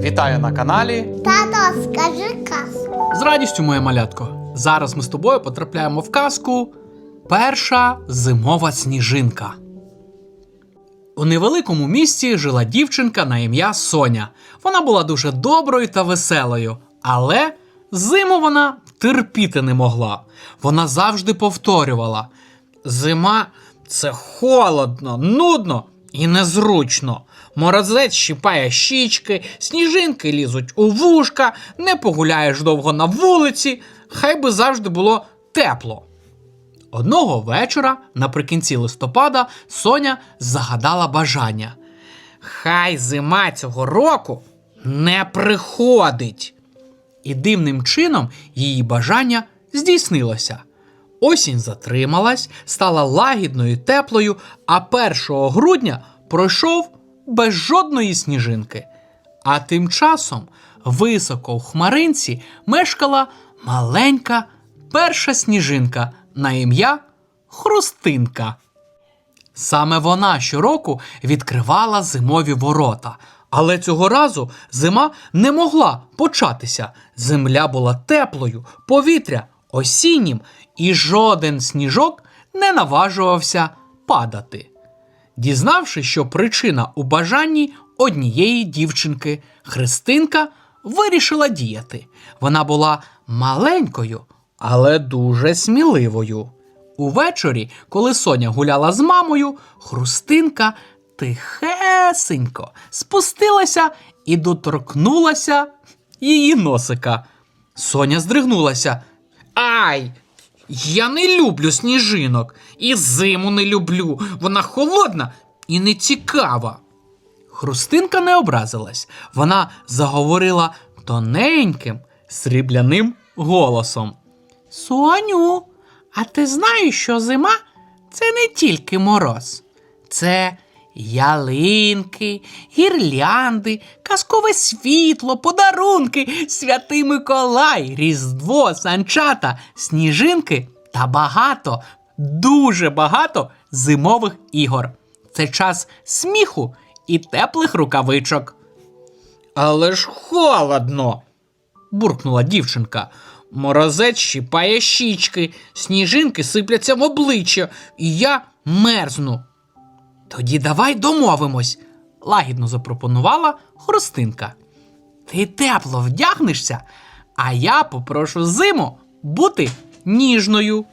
Вітаю на каналі. Тато, скажи казку. З радістю, моє малятко. Зараз ми з тобою потрапляємо в казку Перша зимова сніжинка. У невеликому місті жила дівчинка на ім'я Соня. Вона була дуже доброю та веселою, але зиму вона терпіти не могла. Вона завжди повторювала: Зима це холодно, нудно і незручно. Морозець щіпає щічки, сніжинки лізуть у вушка, не погуляєш довго на вулиці, хай би завжди було тепло. Одного вечора, наприкінці листопада, Соня загадала бажання. Хай зима цього року не приходить. І дивним чином її бажання здійснилося. Осінь затрималась, стала лагідною теплою, а 1 грудня пройшов без жодної сніжинки. А тим часом високо в хмаринці мешкала маленька перша сніжинка на ім'я Хрустинка. Саме вона щороку відкривала зимові ворота. Але цього разу зима не могла початися. Земля була теплою, повітря осіннім, і жоден сніжок не наважувався падати. Дізнавшись, що причина у бажанні однієї дівчинки, Христинка вирішила діяти. Вона була маленькою, але дуже сміливою. Увечері, коли Соня гуляла з мамою, Хрустинка тихесенько спустилася і доторкнулася її носика. Соня здригнулася. Ай! Я не люблю сніжинок і зиму не люблю. Вона холодна і не цікава. Хрустинка не образилась. Вона заговорила тоненьким, срібляним голосом. Соню, а ти знаєш, що зима це не тільки мороз, це ялинки, гірлянди, казкове світло, подарунки, святий Миколай, Різдво, санчата, сніжинки та багато, дуже багато зимових ігор. Це час сміху і теплих рукавичок. Але ж холодно, буркнула дівчинка. Морозець щіпає щічки, сніжинки сипляться в обличчя, і я мерзну. Тоді давай домовимось, лагідно запропонувала Хрустинка. Ти тепло вдягнешся, а я попрошу зиму бути ніжною.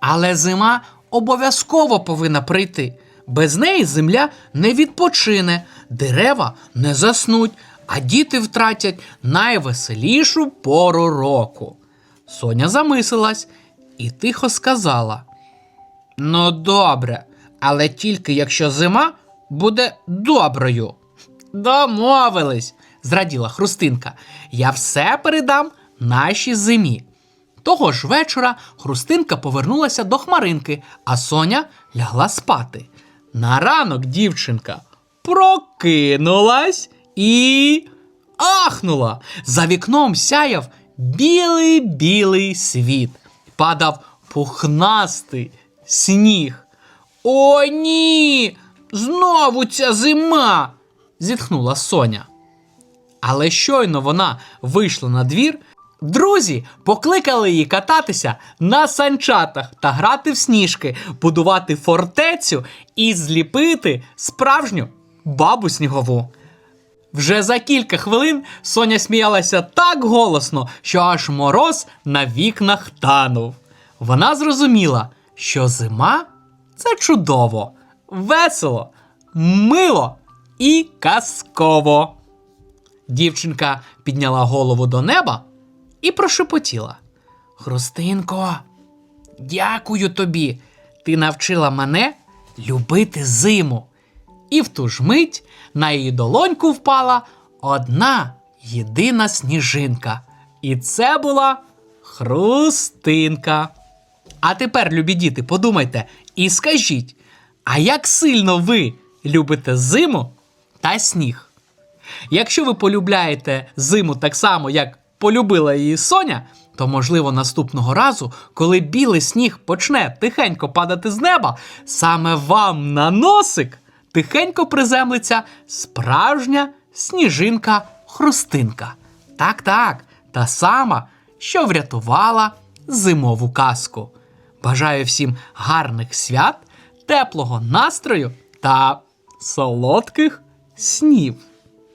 Але зима обов'язково повинна прийти. Без неї земля не відпочине, дерева не заснуть, а діти втратять найвеселішу пору року. Соня замислилась і тихо сказала: Ну, добре, але тільки якщо зима буде доброю. Домовились, зраділа Хрустинка. Я все передам нашій зимі. Того ж вечора Хрустинка повернулася до хмаринки, а Соня лягла спати. На ранок дівчинка прокинулась і ахнула. За вікном сяяв білий білий світ. Падав пухнастий сніг. О, ні! Знову ця зима. зітхнула Соня. Але щойно вона вийшла на двір, друзі покликали її кататися на санчатах та грати в сніжки, будувати фортецю і зліпити справжню бабу снігову. Вже за кілька хвилин Соня сміялася так голосно, що аж мороз на вікнах танув. Вона зрозуміла, що зима це чудово, весело, мило і казково. Дівчинка підняла голову до неба і прошепотіла: Хрустинко, дякую тобі. Ти навчила мене любити зиму. І в ту ж мить на її долоньку впала одна єдина сніжинка. І це була хрустинка. А тепер, любі діти, подумайте і скажіть, а як сильно ви любите зиму та сніг? Якщо ви полюбляєте зиму так само, як полюбила її Соня, то, можливо, наступного разу, коли білий сніг почне тихенько падати з неба, саме вам на носик тихенько приземлиться справжня сніжинка хрустинка. Так, так, та сама, що врятувала зимову казку. Бажаю всім гарних свят, теплого настрою та солодких снів.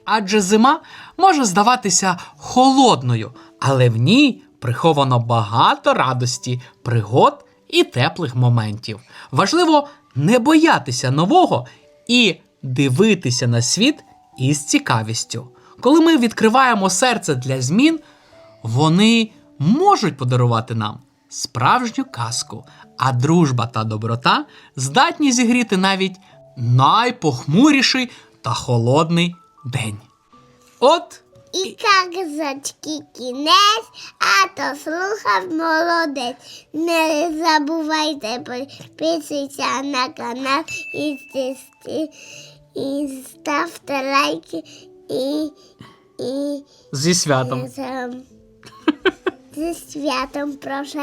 Адже зима може здаватися холодною, але в ній приховано багато радості, пригод і теплих моментів. Важливо не боятися нового і дивитися на світ із цікавістю. Коли ми відкриваємо серце для змін, вони можуть подарувати нам справжню казку, а дружба та доброта здатні зігріти навіть найпохмуріший та холодний день. От І казочки кінець, а то слухав молодець. Не забувайте підписатися на канал і, стис- і ставте лайки і, і, зі святом. І, зі святом прошу.